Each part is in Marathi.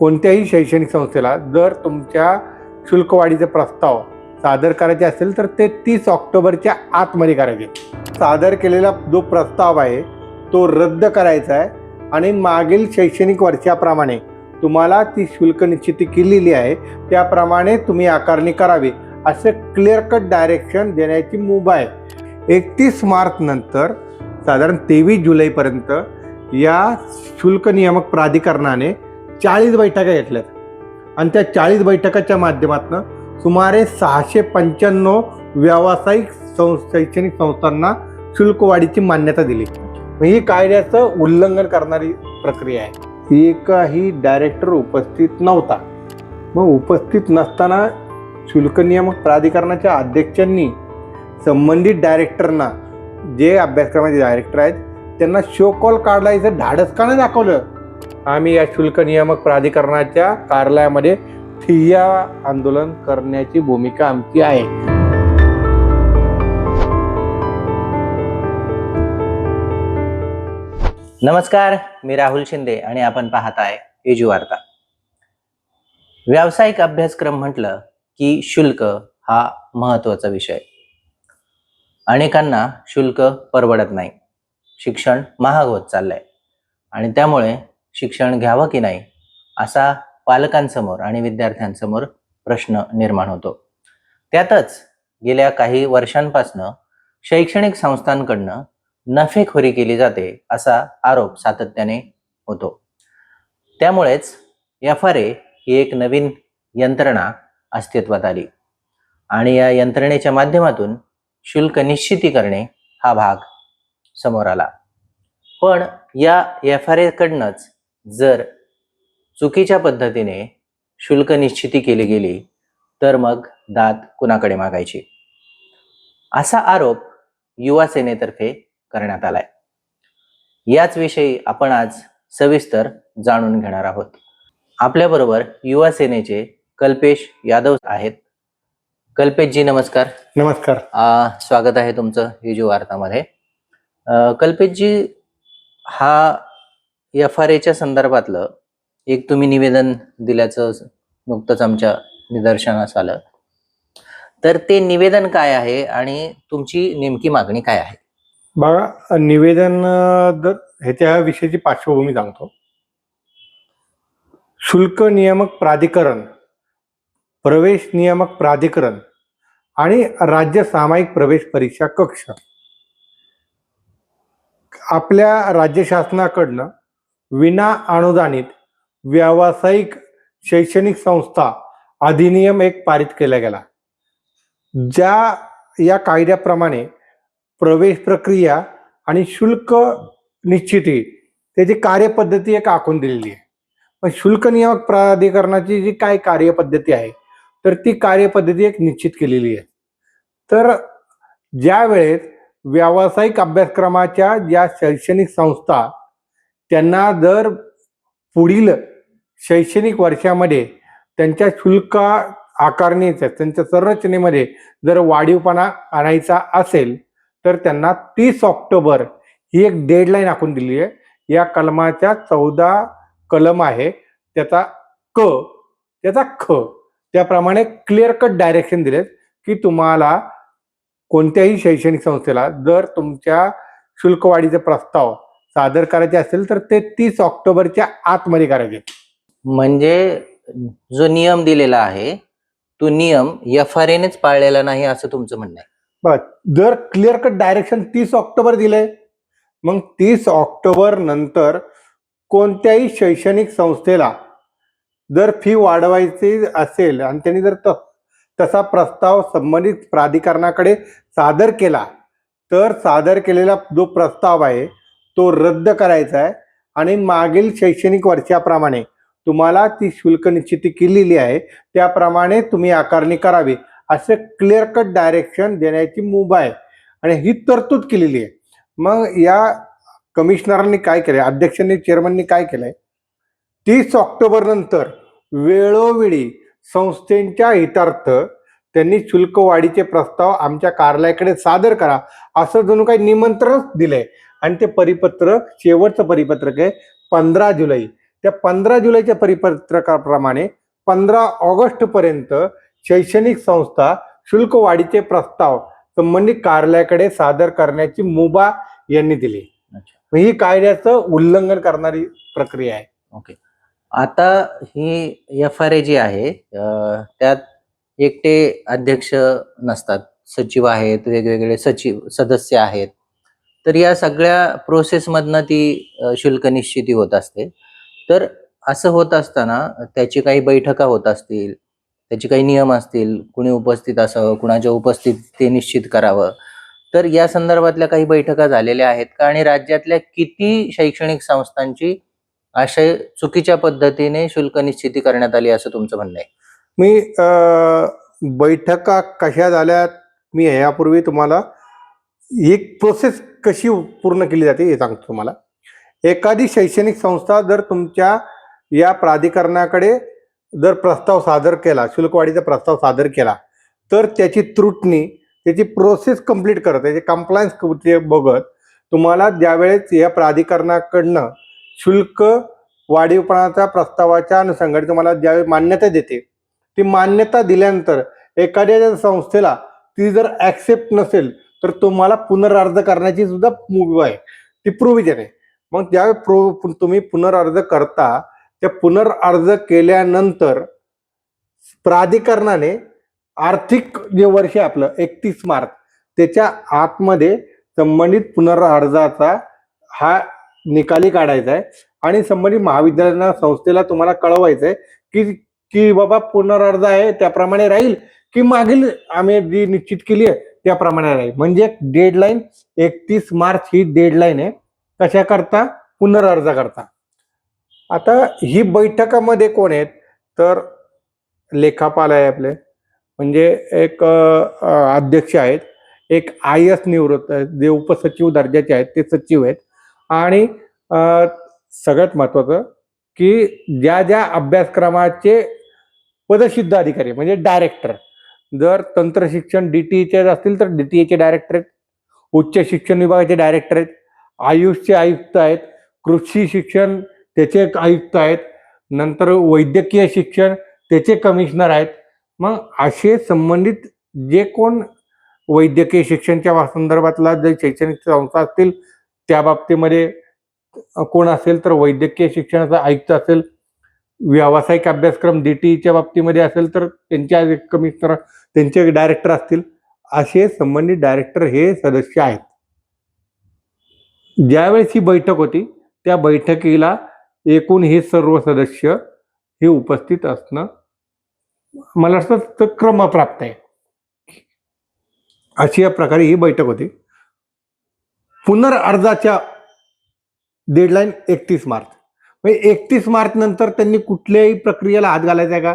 कोणत्याही शैक्षणिक संस्थेला जर तुमच्या शुल्कवाढीचे प्रस्ताव सादर करायचे असेल तर ते तीस ऑक्टोबरच्या आतमध्ये करायचे. सादर केलेला जो प्रस्ताव आहे तो रद्द करायचा आहे आणि मागील शैक्षणिक वर्षाप्रमाणे तुम्हाला ती शुल्क निश्चिती केलेली आहे त्याप्रमाणे तुम्ही आकारणी करावी असं क्लिअर कट डायरेक्शन देण्याची मुभा आहे. एकतीस मार्च नंतर साधारण तेवीस जुलैपर्यंत या शुल्क नियामक प्राधिकरणाने चाळीस बैठका घेतल्यात. आणि त्या चाळीस बैठकाच्या माध्यमातून सुमारे सहाशे पंच्याण्णव व्यावसायिक सं शैक्षणिक संस्थांना शुल्कवाढीची मान्यता दिली. मग ही कायद्याचं उल्लंघन करणारी प्रक्रिया आहे. एकही डायरेक्टर उपस्थित नव्हता. मग उपस्थित नसताना शुल्क नियामक प्राधिकरणाच्या अध्यक्षांनी संबंधित डायरेक्टरना जे अभ्यासक्रमाचे डायरेक्टर आहेत त्यांना शो कॉल काढायचं धाडस का नाही दाखवलं? आम्ही या शुल्क नियामक प्राधिकरणाच्या कार्यालयामध्ये ठिय्या आंदोलन करण्याची भूमिका आमची आहे. नमस्कार मी राहुल शिंदे आणि आपण पाहत आहे एजू वार्ता. व्यावसायिक अभ्यासक्रम म्हटलं की शुल्क हा महत्त्वाचा विषय. अनेकांना शुल्क परवडत नाही. शिक्षण महाग होत चाललंय. आणि त्यामुळे शिक्षण घ्यावं की नाही असा पालकांसमोर आणि विद्यार्थ्यांसमोर प्रश्न निर्माण होतो. त्यातच गेल्या काही वर्षांपासनं शैक्षणिक संस्थांकडनं नफेखोरी केली जाते असा आरोप सातत्याने होतो. त्यामुळेच एफ आर ए ही एक नवीन यंत्रणा अस्तित्वात आली आणि या यंत्रणेच्या माध्यमातून शुल्क निश्चिती करणे हा भाग समोर आला. पण या एफ आर एकडनंच जर चुकीच्या पद्धतीने शुल्क निश्चिती केली गेली तर मग दाद कुणाकडे मागायची? असा आरोप युवा सेनेतर्फे करण्यात आलाय. याच विषयी आपण आज सविस्तर जाणून घेणार आहोत. आपल्याबरोबर युवा सेनेचे कल्पेश यादव आहेत. कल्पेशजी नमस्कार. नमस्कार. आ, स्वागत आहे तुमचं हिजू वार्तामध्ये कल्पेशजी हा एफ आर एच्या संदर्भातलं एक तुम्ही निवेदन दिल्याचं नुकतंच आमच्या निदर्शनास आलं. तर ते निवेदन काय आहे आणि तुमची नेमकी मागणी काय आहे? बघा निवेदन अं, ह्याच्या विषयीची पार्श्वभूमी सांगतो. शुल्क नियामक प्राधिकरण प्रवेश नियामक प्राधिकरण आणि राज्य सामायिक प्रवेश परीक्षा कक्ष. आपल्या राज्य शासनाकडनं विना अनुदानित व्यावसायिक शैक्षणिक संस्था अधिनियम एक पारित केला गेला. ज्या या कायद्याप्रमाणे प्रवेश प्रक्रिया आणि शुल्क निश्चिती त्याची कार्यपद्धती एक आखून दिलेली आहे. पण शुल्क नियामक प्राधिकरणाची जी काय कार्यपद्धती आहे तर ती कार्यपद्धती एक निश्चित केलेली आहे. तर ज्या वेळेस व्यावसायिक अभ्यासक्रमाच्या ज्या शैक्षणिक संस्था त्यांना जर पुढील शैक्षणिक वर्षामध्ये त्यांच्या शुल्क आकारणीच्या त्यांच्या संरचनेमध्ये जर वाढीवपणा आणायचा असेल तर त्यांना तीस ऑक्टोबर ही एक डेडलाईन आखून दिली आहे. या कलमाच्या चौदा कलम आहे. त्याचा क त्याचा ख त्याप्रमाणे क्लिअर कट डायरेक्शन दिलेत की तुम्हाला कोणत्याही शैक्षणिक संस्थेला जर तुमच्या शुल्कवाढीचे प्रस्ताव सादर करायचे असेल तर ते तीस ऑक्टोबरच्या आतमध्ये करायचे. म्हणजे जो नियम दिलेला आहे तो नियम एफ आर एनेच पाळलेला नाही असं तुमचं म्हणणं आहे. बस जर क्लिअर कट डायरेक्शन तीस ऑक्टोबर दिलंय मग तीस ऑक्टोबर नंतर कोणत्याही शैक्षणिक संस्थेला जर फी वाढवायची असेल आणि त्यांनी जर त- तसा प्रस्ताव संबंधित प्राधिकरणाकडे सादर केला तर सादर केलेला जो प्रस्ताव आहे तो रद्द करायचा आहे. आणि मागील शैक्षणिक वर्षाप्रमाणे तुम्हाला ती शुल्क निश्चिती केलेली आहे. त्याप्रमाणे तुम्ही आकारणी करावी. असं क्लिअर कट डायरेक्शन देण्याची मुभा आहे. आणि ही तरतूद केलेली आहे. मग या कमिशनरांनी काय केलंय? अध्यक्षांनी चेअरमननी काय केलंय? तीस ऑक्टोबर नंतर वेळोवेळी संस्थेच्या हितार्थ त्यांनी शुल्क वाढीचे प्रस्ताव आमच्या कार्यालयाकडे सादर करा. असं जणू काही निमंत्रणच दिलंय. आणि ते परिपत्रक शेवटचं परिपत्रक आहे पंधरा जुलै. त्या पंधरा जुलैच्या परिपत्रकाप्रमाणे पंधरा ऑगस्टपर्यंत शैक्षणिक संस्था शुल्क वाढीचे प्रस्ताव संबंधित कार्यालयाकडे सादर करण्याची मुभा यांनी दिली. ही कायद्याचं उल्लंघन करणारी प्रक्रिया आहे. ओके. आता ही एफ आर ए जी आहे त्यात एकटे अध्यक्ष नसतात. सचिव आहेत वेगवेगळे सचिव सदस्य आहेत. तर या सगळ्या प्रोसेसमधनं ती शुल्क निश्चिती होत असते. तर असं होत असताना त्याची काही बैठका होत असतील त्याचे काही नियम असतील कुणी उपस्थित असावं कुणाच्या उपस्थित ते निश्चित करावं तर या संदर्भातल्या काही बैठका झालेल्या आहेत का? आणि राज्यातल्या किती शैक्षणिक संस्थांची अशा चुकीच्या पद्धतीने शुल्क निश्चिती करण्यात आली असं तुमचं म्हणणं आहे? मी बैठका कशा झाल्यात मी ह्यापूर्वी तुम्हाला एक प्रोसेस कशी पूर्ण केली जाते हे सांगतो तुम्हाला. एखादी शैक्षणिक संस्था जर तुमच्या या प्राधिकरणाकडे जर प्रस्ताव सादर केला शुल्कवाढीचा प्रस्ताव सादर केला तर त्याची त्रुटणी त्याची प्रोसेस कंप्लीट करत त्याचे कम्प्लायन्स ते बघत तुम्हाला ज्यावेळेस या प्राधिकरणाकडनं शुल्क वाढीवपणाच्या प्रस्तावाच्या अनुषंगाने तुम्हाला ज्यावेळी मान्यता देते ती मान्यता दिल्यानंतर एखाद्या ज्या संस्थेला ती जर ॲक्सेप्ट नसेल तर तुम्हाला पुनर्अर्ज करण्याची सुद्धा मुभा आहे. ती प्रोव्हिजन आहे मग त्या प्रो तुम्ही पुनर्अर्ज करता त्या पुनर्अर्ज केल्यानंतर प्राधिकरणाने आर्थिक जे वर्ष आहे आपलं एकतीस मार्च त्याच्या आतमध्ये संबंधित पुनर्अर्जाचा हा निकाली काढायचा आहे. आणि संबंधित महाविद्यालयांना संस्थेला तुम्हाला कळवायचं आहे की की बाबा पुनर्अर्ज आहे त्याप्रमाणे राहील की मागील आम्ही जी निश्चित केली आहे त्याप्रमाणे राहील म्हणजे डेडलाईन एकतीस मार्च ही डेडलाईन आहे. कशा करता पुनर्अर्ज करता आता ही बैठकामध्ये कोण आहेत? तर लेखापाल आहे आपले. म्हणजे एक अध्यक्ष आहेत. एक आय एस निवृत्त जे उपसचिव दर्जाचे आहेत. ते सचिव आहेत. आणि सगळ्यात महत्वाचं की ज्या ज्या अभ्यासक्रमाचे पदसिद्ध अधिकारी म्हणजे डायरेक्टर जर तंत्र शिक्षण डी टी एचे असतील तर डी टी डायरेक्टर आहेत. उच्च शिक्षण विभागाचे डायरेक्टर आहेत. आयुषचे आयुक्त आहेत. कृषी शिक्षण त्याचे एक आयुक्त आहेत. नंतर वैद्यकीय शिक्षण त्याचे कमिशनर आहेत. मग असे संबंधित जे कोण वैद्यकीय शिक्षणच्या संदर्भातला जे शैक्षणिक संस्था असतील त्या बाबतीमध्ये कोण असेल तर वैद्यकीय शिक्षणाचा आयुक्त असेल व्यावसायिक अभ्यासक्रम डीटीच्या बाबतीमध्ये असेल तर त्यांच्या कमिशनर त्यांचे डायरेक्टर असतील. असे संबंधित डायरेक्टर हे सदस्य आहेत. ज्यावेळेस ही बैठक होती त्या बैठकीला एकूण हे सर्व सदस्य हे उपस्थित असणं मला असं वाटतं क्रमप्राप्त आहे. अशी या प्रकारे ही बैठक होती. पुनर्अर्जाच्या डेडलाईन एकतीस मार्च. म्हणजे एकतीस मार्च नंतर त्यांनी कुठल्याही प्रक्रियेला हात घालायचा आहे का?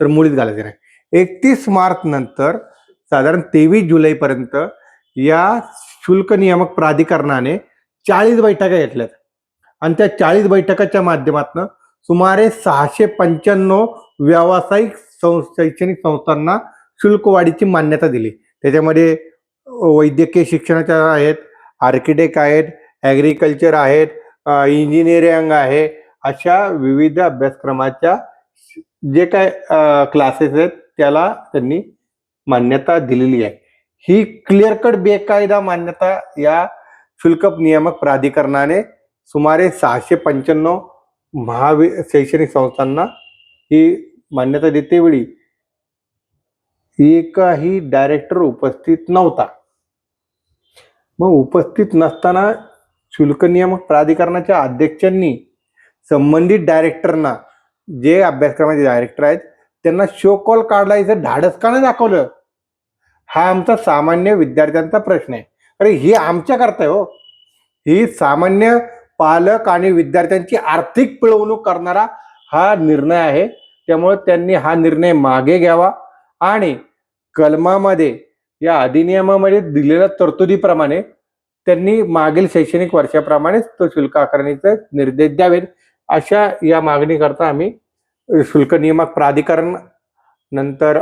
तर मुळीच घालायचं नाही. एकतीस मार्च नंतर साधारण तेवीस जुलैपर्यंत या शुल्क नियामक प्राधिकरणाने चाळीस बैठका घेतल्यात. आणि त्या चाळीस बैठकाच्या माध्यमातून सुमारे सहाशे पंच्याण्णव व्यावसायिक सं शैक्षणिक संस्थांना शुल्कवाढीची मान्यता दिली. त्याच्यामध्ये वैद्यकीय शिक्षणाच्या आहेत आर्किटेक्ट आहेत ॲग्रिकल्चर आहेत इंजिनिअरिंग आहे अशा विविध अभ्यासक्रमाच्या जे काय क्लासेस आहेत त्याला त्यांनी मान्यता दिलेली आहे. ही क्लिअर कट बेकायदा मान्यता या शुल्क नियामक प्राधिकरणाने सुमारे सहाशे पंच्याण्णव महावि शैक्षणिक संस्थांना ही मान्यता देतेवेळी एकही डायरेक्टर उपस्थित नव्हता. मग उपस्थित नसताना शुल्क नियामक प्राधिकरणाच्या अध्यक्षांनी संबंधित डायरेक्टरना जे अभ्यासक्रमाचे डायरेक्टर आहेत त्यांना शो कॉल काढलायचं धाडस का नाही दाखवलं. हा आमचा सामान्य विद्यार्थ्यांचा प्रश्न आहे. अरे ही आमच्या करताय हो. ही सामान्य पालक आणि विद्यार्थ्यांची आर्थिक पिळवणूक करणारा हा निर्णय आहे. त्यामुळे त्यांनी हा निर्णय मागे घ्यावा आणि कलमामध्ये या अधिनियमामध्ये दिलेल्या तरतुदीप्रमाणे त्यांनी मागील शैक्षणिक वर्षाप्रमाणेच तो शुल्क आकारणीचे निर्देश द्यावेत. अशा या मागणीकरता आम्ही शुल्क नियामक प्राधिकरण नंतर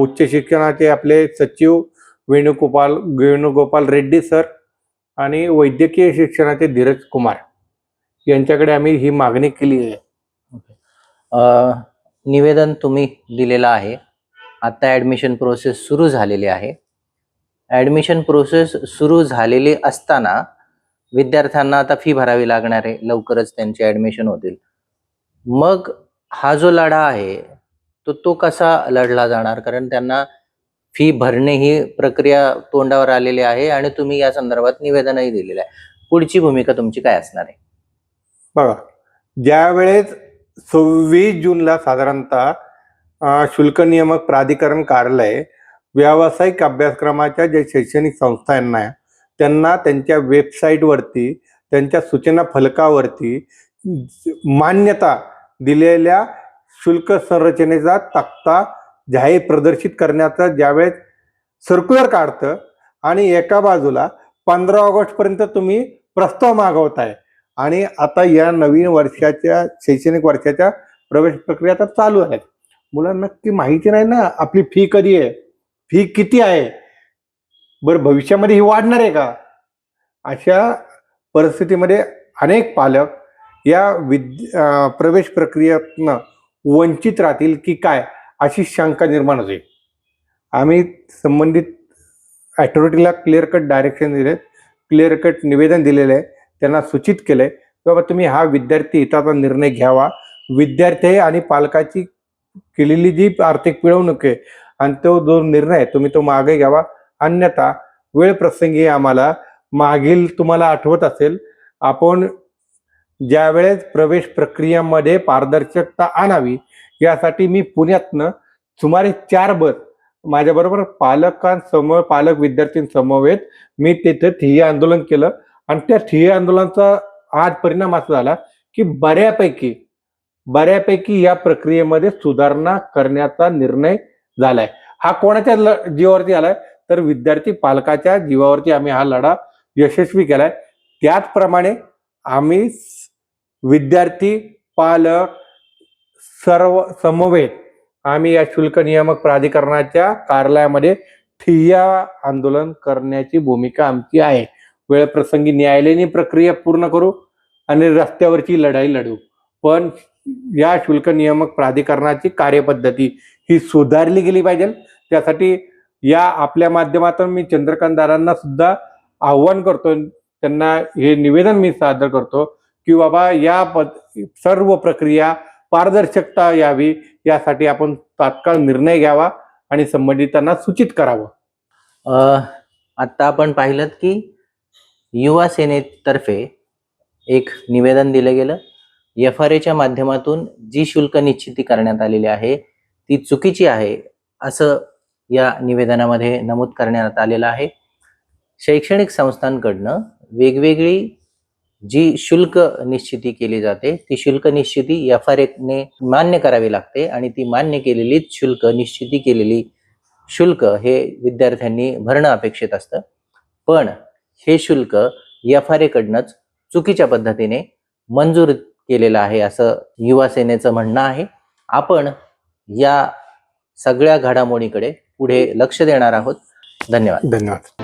उच्च शिक्षणाचे आपले सचिव वेणुगोपाल वेणुगोपाल रेड्डी सर आणि वैद्यकीय शिक्षणाचे धीरज कुमार यांच्याकडे आम्ही ही मागणी केली आहे. निवेदन तुम्ही दिलेलं आहे. आता ॲडमिशन प्रोसेस सुरू झालेली आहे. ॲडमिशन प्रोसेस सुरू झालेली असताना विद्यार्थ्यांना आता फी भरावी लागणार आहे. लवकरच त्यांचे ॲडमिशन होतील. मग हा जो लढा आहे तो तो कसा लढला जाणार? कारण त्यांना फी भरणे ही प्रक्रिया तोंडावर आलेली आहे आणि तुम्ही या संदर्भात निवेदनही दिलेलं आहे. पुढची भूमिका तुमची काय असणार आहे? बघा ज्यावेळेस सव्वीस जूनला साधारणतः शुल्क नियामक प्राधिकरण कार्यालय व्यावसायिक अभ्यासक्रमाच्या ज्या शैक्षणिक संस्थांना आहे, त्यांना त्यांच्या वेबसाईटवरती त्यांच्या सूचना फलकावरती मान्यता दिलेल्या शुल्क संरचनेचा तक्ता जाहीर प्रदर्शित करण्याचा ज्यावेळेस सर्क्युलर काढतं आणि एका बाजूला पंधरा ऑगस्टपर्यंत तुम्ही प्रस्ताव मागवताय. आणि आता या नवीन वर्षाच्या शैक्षणिक वर्षाच्या प्रवेश प्रक्रिया आता चालू आहेत. मुलांना नक्की माहिती नाही ना आपली फी कधी आहे? फी किती आहे? बरं भविष्यामध्ये ही वाढणार आहे का? अशा परिस्थितीमध्ये अनेक पालक या विद प्रवेश प्रक्रियेतनं वंचित राहतील की काय अशी शंका निर्माण होते. आम्ही संबंधित ॲथॉरिटीला क्लिअर कट डायरेक्शन दिले क्लिअर कट निवेदन दिलेलं आहे त्यांना सूचित केलं आहे बाबा तुम्ही हा विद्यार्थी हिताचा निर्णय घ्यावा. विद्यार्थी आणि पालकाची केलेली जी आर्थिक पिळवणूक आहे आणि तो जो निर्णय आहे, तुम्ही तो मागे घ्यावा. अन्यथा वेळ प्रसंगी आम्हाला मागील तुम्हाला आठवत असेल आपण ज्यावेळेस प्रवेश प्रक्रियेमध्ये पारदर्शकता आणावी यासाठी मी पुण्यातनं सुमारे चार बस माझ्याबरोबर पालकांसमोर पालक विद्यार्थ्यांसमवेत मी तिथे ठिय्या आंदोलन केलं. आणि त्या ठिय्या आंदोलनाचा आज परिणाम असा झाला की बऱ्यापैकी बऱ्यापैकी या प्रक्रियेमध्ये सुधारणा करण्याचा निर्णय झालाय. हा कोणाच्या ल- जीवावरती आलाय? तर विद्यार्थी पालकाच्या जीवावरती आम्ही हा लढा यशस्वी केलाय. त्याचप्रमाणे आम्ही विद्यार्थी पालक सर्व समवेत आम्ही या शुल्क नियामक प्राधिकरणाच्या कार्यालयामध्ये ठिय्या आंदोलन करण्याची भूमिका आमची आहे. वेळप्रसंगी न्यायालयीन प्रक्रिया पूर्ण करू आणि रस्त्यावरची लढाई लढू. पण या शुल्क नियामक प्राधिकरणाची कार्यपद्धती ही सुधारली गेली पाहिजे. त्यासाठी या आपल्या माध्यमातून मी चंद्रकांतदारांना सुद्धा आव्हान करतो. त्यांना हे निवेदन मी सादर करतो की बाबा या पद सर्व प्रक्रिया पारदर्शकता यावी. यासाठी आपण तात्काळ निर्णय घ्यावा आणि संबंधितांना सूचित करावं. आत्ता आपण पाहिलं की युवा सेनेतर्फे एक निवेदन दिलं गेलं. एफ आर एच्या माध्यमातून जी शुल्क निश्चिती करण्यात आलेली आहे ती चुकीची आहे असं या निवेदनामध्ये नमूद करण्यात आलेलं आहे. शैक्षणिक संस्थांकडनं वेगवेगळी जी शुल्क निश्चिती केली जाते ती शुल्क निश्चिती एफ आर एने मान्य करावी लागते आणि ती मान्य केलेली शुल्क निश्चिती केलेली शुल्क हे विद्यार्थ्यांनी भरणं अपेक्षित असतं. पण हे शुल्क एफ आर एकडनंच चुकीच्या पद्धतीने मंजूर केलेलं आहे असं युवा सेनेचं म्हणणं आहे. आपण या सगळ्या घडामोडीकडे पुढे लक्ष देणार आहोत. धन्यवाद. धन्यवाद.